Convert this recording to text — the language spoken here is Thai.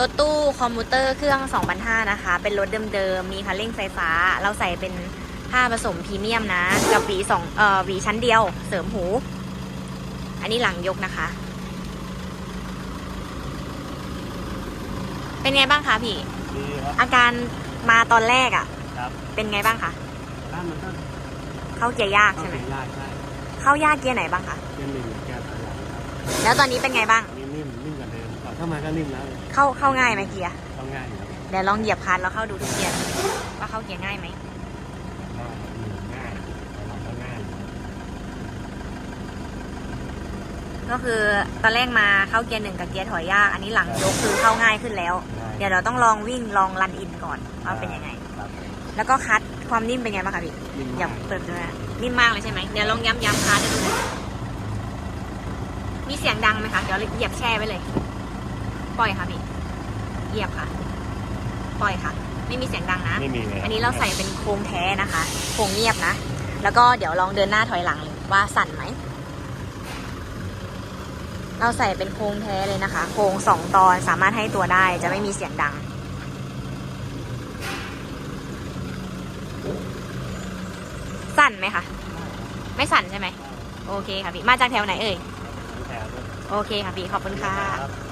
รถตู้คอมพิวเตอร์เครื่อง2,500นะคะ เป็นรถเดิมๆ มีคันเร่งไฟฟ้า เราใส่เป็นผ้าผสมพรีเมียมนะ กับหวีสองเอ่อหวีชั้นเดียว เสริมหู อันนี้หลังยกนะคะ เป็นไงบ้างคะพี่ ดีครับ อาการมาตอนแรกอะ่ะ ครับเป็นไงบ้างคะ ร้านมันก็เข้าเกียร์ยากเข้าใช่ไหม ถึงยากใช่เข้ายากเกียร์ไหนบ้างคะเกียร์หนึ่งเกียร์ถอยหลังครับแล้วตอนนี้เป็นไงบ้าง อันนี้นิ่มนิ่มกว่า เดิมก่อนเข้ามาก็นิ่มแล้วเข้าเข้าง่ายไหมเกียร์ต้องง่ายอยู่ครับเดี๋ยวลองเหยียบคลันแล้วเข้าดูทุกเกียร์ว่าเข้าเกียร์ง่ายไหมก็หนึ่งง่ายถอยหลังก็ง่ายอยู่ครับก็คือตอนแรกมาเข้าเกียร์หนึ่งกับเกียร์ถอยยาก อันนี้หลังยกคือเข้าง่ายขึ้นแล้วง่ายเดี๋ยวเราต้องลองวิ่งลองรันอินก่อนว่าเป็นยังไงครับแล้วก็คัดความนิ่มเป็นไงบ้างคะพี่นิ่มอย่ามากเปิดดูนะนิ่มมากเลยใช่ไหมเดี๋ยวลองย้ำย้ำคัดดูนะมีเสียงดังไหมคะเดี๋ยวเหยียบแช่ไว้เลย ปล่อยค่ะพี่เหยียบค่ะ ปล่อยค่ะ ไม่มีเสียงดังนะ ไม่มีเลยอันนี้เราใส่เป็นโครงแท้นะคะโครงเงียบนะ แล้วก็เดี๋ยวลองเดินหน้าถอยหลังเลยว่าสั่นไหม เราใส่เป็นโครงแท้เลยนะคะ โครงสองตอนสามารถให้ตัวได้จะไม่มีเสียงดัง สั่นไหมคะ ไม่สั่นใช่ไหม โอเคค่ะพี่ มาจากแถวไหนเอ่ยแถวด้วยโอเคค่ะพี่ ขอบคุณค่ะครับ